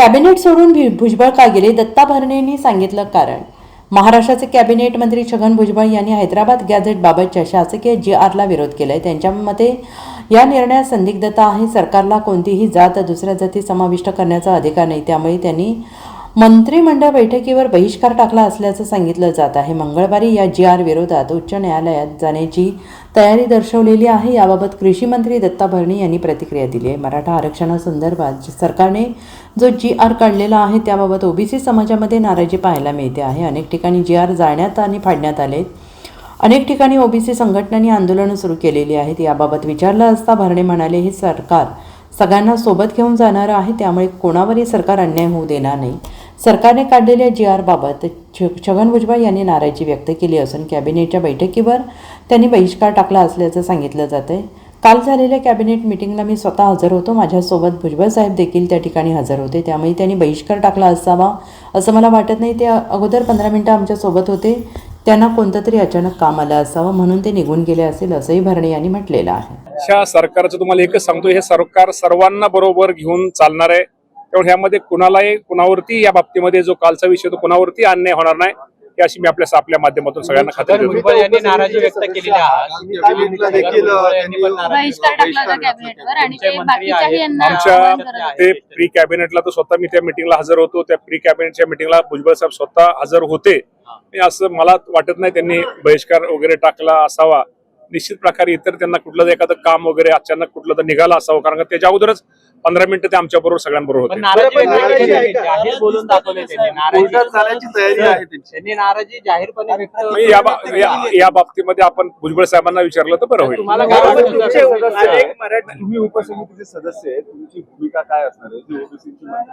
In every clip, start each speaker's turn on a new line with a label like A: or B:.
A: Cabinet सोडून भि- भुजबळ का गेले? दत्ता भरणेंनी सांगितलं कारण. महाराष्ट्राचे कॅबिनेट मंत्री छगन भुजबळ यांनी हैदराबाद गॅझेटबाबतच्या शासकीय जे आरला विरोध केलाय. त्यांच्या मते या निर्णयात संदिग्धता आहे. सरकारला कोणतीही जात दुसऱ्या जाती समाविष्ट करण्याचा अधिकार नाही. त्यामुळे त्यांनी मंत्रिमंडळ बैठकीवर बहिष्कार टाकला असल्याचं सांगितलं जात आहे. मंगळवारी या जी आर विरोधात उच्च न्यायालयात जाण्याची तयारी दर्शवलेली आहे. याबाबत कृषी मंत्री दत्ता भरणे यांनी प्रतिक्रिया दिली आहे. मराठा आरक्षणासंदर्भात सरकारने जो जी आर काढलेला आहे त्याबाबत ओबीसी समाजामध्ये नाराजी पाहायला मिळते आहे. अनेक ठिकाणी जी आर जाळण्यात आणि फाडण्यात आले अनेक ठिकाणी ओबीसी संघटनांनी आंदोलनं सुरू केलेली आहेत. याबाबत विचारलं असता भरणे म्हणाले हे सरकार सगळ्यांना सोबत घेऊन जाणारं आहे त्यामुळे कोणावरही सरकार अन्याय होऊ देणार नाही. सरकारने काढलेल्या जी आरबाबत छगन भुजबळ यांनी नाराजी व्यक्त केली असून कॅबिनेटच्या बैठकीवर त्यांनी बहिष्कार टाकला असल्याचं सांगितलं जातं आहे काल झालेल्या कॅबिनेट मिटिंगला मी स्वतः हजर होतो. माझ्यासोबत भुजबळ साहेब देखील त्या ठिकाणी हजर होते. त्यामुळे त्यांनी बहिष्कार टाकला असावा असं मला वाटत नाही. ते अगोदर पंधरा मिनटं आमच्यासोबत होते. त्यांना कोणतं तरी अचानक काम आलं असावं म्हणून ते निघून गेले असेल असंही भरणे यांनी म्हटलेलं आहे.
B: सरकारचं तुम्हाला एकच सांगतो. हे सरकार सर्वांना बरोबर घेऊन चालणार आहे. त्यामुळे ह्यामध्ये कुणालाही कुणावरती या बाबतीमध्ये जो कालचा विषय तो कुणावरती अन्याय होणार नाही ही अशी मी आपल्या आपल्या माध्यमातून सगळ्यांना खात्री देतो.
C: नाराजी व्यक्त केलेली
B: आमच्या. ते प्री कॅबिनेटला तर स्वतः मी त्या मिटिंगला हजर होतो. त्या प्री कॅबिनेटच्या मिटिंगला भुजबळ साहेब स्वतः हजर होते. असं मला वाटत नाही त्यांनी बहिष्कार वगैरे टाकला असावा. निश्चित प्रकारे इतर त्यांना कुठलं एखादं काम वगैरे अचानक कुठलं तर निघालं असावं. कारण त्याच्या अगोदरच पंधरा मिनिटं ते आमच्या बरोबर सगळ्यांबरोबर होते. या बाबतीमध्ये आपण भुजबळ साहेबांना विचारलं तर बरं होईल?
D: तुम्ही उपसमितीचे सदस्य आहे तुमची भूमिका काय असणार आहे?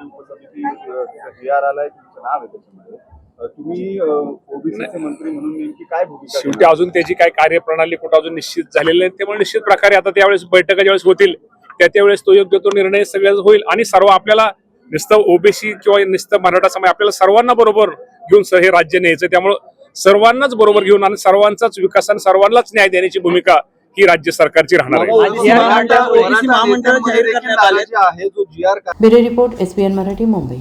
D: उपसमिती आलाय तुमचं नाव आहे त्याच्यामध्ये. अं, तुम्ही ओबीसीचे मंत्री म्हणून नेमकी काय भूमिका
B: शेवटी अजून त्याची काय कार्यप्रणाली कुठं अजून निश्चित झालेली नाही त्यामुळे निश्चित प्रकारे आता त्यावेळेस बैठका ज्यावेळेस होतील त्या त्यावेळेस तो योग्य तो निर्णय सगळ्याच होईल आणि सर्व आपल्याला नुसतं ओबीसी किंवा नुसतं मराठा समाज आपल्याला सर्वांना बरोबर घेऊन हे राज्य न्यायचं त्यामुळं सर्वांनाच बरोबर घेऊन आणि सर्वांचाच विकास आणि सर्वांनाच न्याय देण्याची भूमिका ही राज्य सरकारची राहणार आहे.
A: Bureau report S Marathi Mumbai.